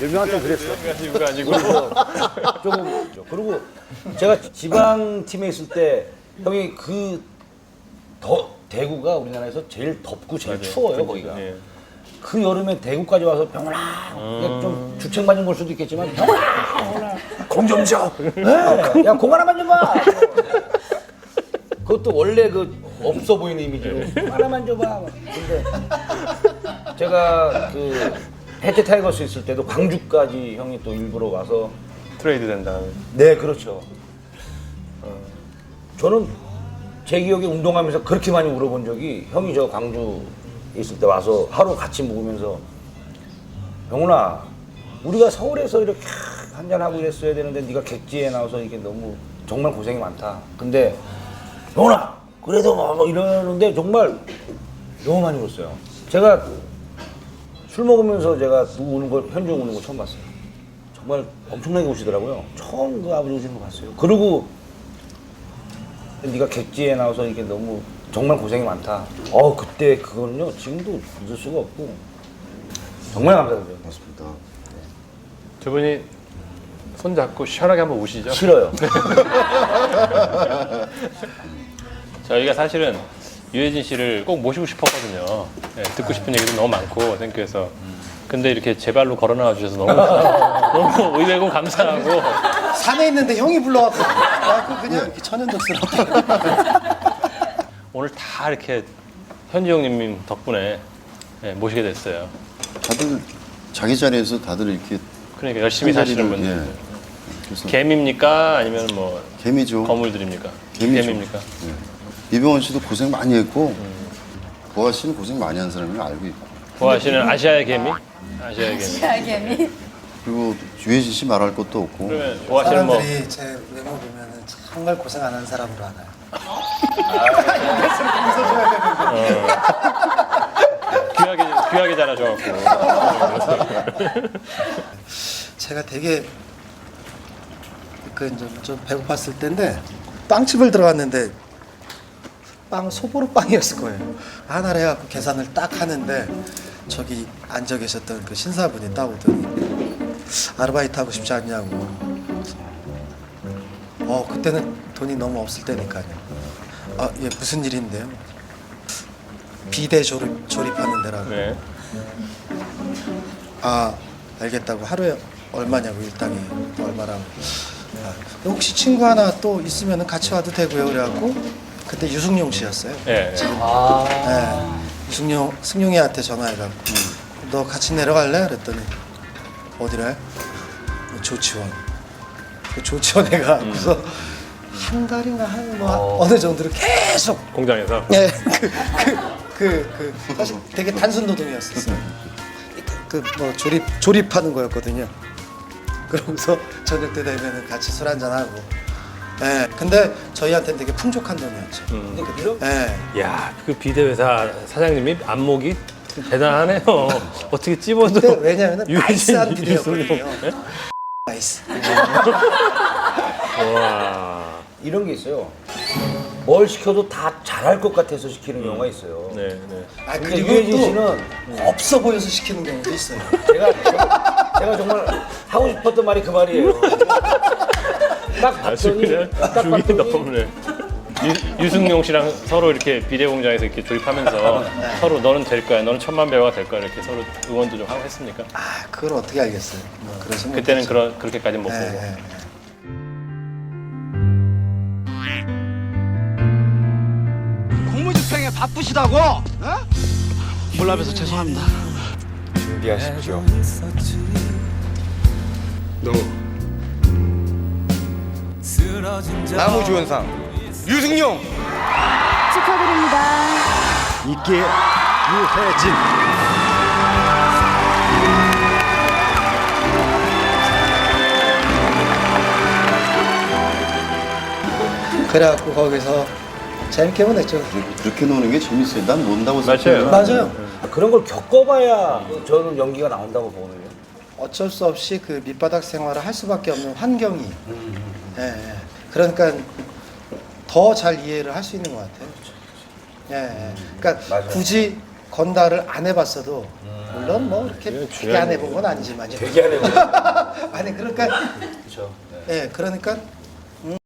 열명한테 그랬어. 이거 아니고. 조금 그리고 제가 지방 팀에 있을 때 형이 그 더 대구가 우리나라에서 제일 덥고 제일 추워요 거기가. 예. 그 여름에 대구까지 와서 병원아 그냥 좀 주책 맞은 걸 수도 있겠지만 병원아 공좀 줘. 네. 야공 하나만 줘봐. 그것도 원래 그 없어 보이는 이미지로 공 하나만 줘봐. 근데 제가 그 해태 타이거스 있을 때도 광주까지 형이 또 일부러 와서 트레이드 된 다음에. 네, 그렇죠. 어, 저는 제 기억에 운동하면서 그렇게 많이 울어본 적이 형이 저 광주 있을 때 와서 하루 같이 먹으면서 영훈아, 우리가 서울에서 이렇게 한잔 하고 이랬어야 되는데 네가 객지에 나와서 이게 너무 정말 고생이 많다. 근데 영훈아, 그래도 뭐 이러는데 정말 너무 많이 울었어요. 제가 술 먹으면서 제가 누구 우는 걸 현중 우는 거 처음 봤어요. 정말 엄청나게 우시더라고요. 처음 그 아버지 우시는 거 봤어요. 그리고 네가 객지에 나와서 이게 너무 정말 고생이 많다. 어 그때 그거는요 지금도 잊을 수가 없고 정말 감사드려요. 맞습니다. 두 분이 손 잡고 시원하게 한번 우시죠. 싫어요. 저희가 사실은 유해진 씨를 꼭 모시고 싶었거든요. 예, 듣고 싶은 얘기도 너무 많고 땡큐에서. 근데 이렇게 제 발로 걸어 나와 주셔서 너무 너무 의외고 감사하고 산에 있는데 형이 불러갖고 아, 그 그냥 이렇게 천연덕스럽게 오늘 다 이렇게 현지 형님 덕분에 예, 모시게 됐어요. 다들 자기 자리에서 다들 이렇게 그러니까 열심히 한 사시는 자리를, 분들. 예. 그래서 개미입니까? 아니면 뭐 개미죠. 거물들입니까? 개미죠. 개미입니까? 이병헌 씨도 고생 많이 했고 보아 씨는 고생 많이 한 사람을 알고 있고 보아 씨는 아시아의 개미? 아시아의 개미. 시아개미. 그리고 유해진 씨 말할 것도 없고 그러면 보아 씨는 뭐 사람들이 제 외모 보면은 정말 고생 안 한 사람으로 알아요. 귀하게 귀하게 자라줘갖고 제가 되게 그 좀, 좀 배고팠을 때인데 빵집을 들어갔는데 빵 소보로 빵이었을 거예요. 하나를 해갖고 계산을 딱 하는데 저기 앉아 계셨던 그 신사분이 따오더니 아르바이트 하고 싶지 않냐고. 어 그때는 돈이 너무 없을 때니까요. 아 예 무슨 일인데요? 비대 조립 조립하는 데라고. 네. 아 알겠다고 하루에 얼마냐고 일당이 얼마라고 아, 혹시 친구 하나 또 있으면 같이 와도 되고요 그래갖고 그때 유승용 씨였어요 예. 예. 네. 유승용 승용이한테 전화해갖고 너 같이 내려갈래? 그랬더니 어디래? 조치원 그 조치원에 가고서 한 달인가 한뭐 어느 정도로 계속 공장에서 예, 그, 그, 그, 그, 사실 되게 단순 노동이었었어요. 그, 뭐, 조립, 조립하는 거였거든요. 그러고서 저녁 때 되면은 같이 술 한잔 하고. 예, 근데 저희한테는 되게 풍족한 돈이었죠. 근데 그죠? 예. 야, 그 비대회사 사장님이 안목이 대단하네요. 어떻게 찝어도 근데 왜냐면은 유승용. 비디오거든요. 나이스. 와. 이런 게 있어요. 뭘 시켜도 다 잘할 것 같아서 시키는 경우가 있어요. 네, 네. 아, 근데 그리고 유해진 또 씨는 없어 보여서 시키는 경우도 있어요. 제가 제가 정말 하고 싶었던 말이 그 말이에요. 딱 아주 봤더니 그냥 딱 죽이 봤더니. 유, 유승용 씨랑 서로 이렇게 비대 공장에서 이렇게 조립하면서 서로 너는 될 거야, 너는 천만 배우가 될 거야 이렇게 서로 응원도 좀 하고 했습니까? 아, 그걸 어떻게 알겠어요. 뭐 그러신 그때는. 그런 그렇게까지는 못 예, 보고. 예, 예. 공무집행에 바쁘시다고? 어? 몰라봬서 죄송합니다. 준비하십시오. 나무주연상 유승용 축하드립니다. 이게 유해진 그래갖고 거기서 재밌게 보냈죠. 그렇게 노는 게 재밌어요. 난 논다고 맞아요. 생각해요. 맞아요. 아, 그런 걸 겪어봐야 저는 연기가 나온다고 보거든요. 어쩔 수 없이 그 밑바닥 생활을 할 수밖에 없는 환경이. 예, 예. 그러니까 더 잘 이해를 할 수 있는 것 같아요. 예, 예. 그러니까 맞아요. 굳이 건달을 안 해봤어도 물론 뭐 이렇게 이건 되게 안 중요한 해본 건 아니지만요. 되게 안 해요. 아니 그러니까 그렇죠. 예, 그러니까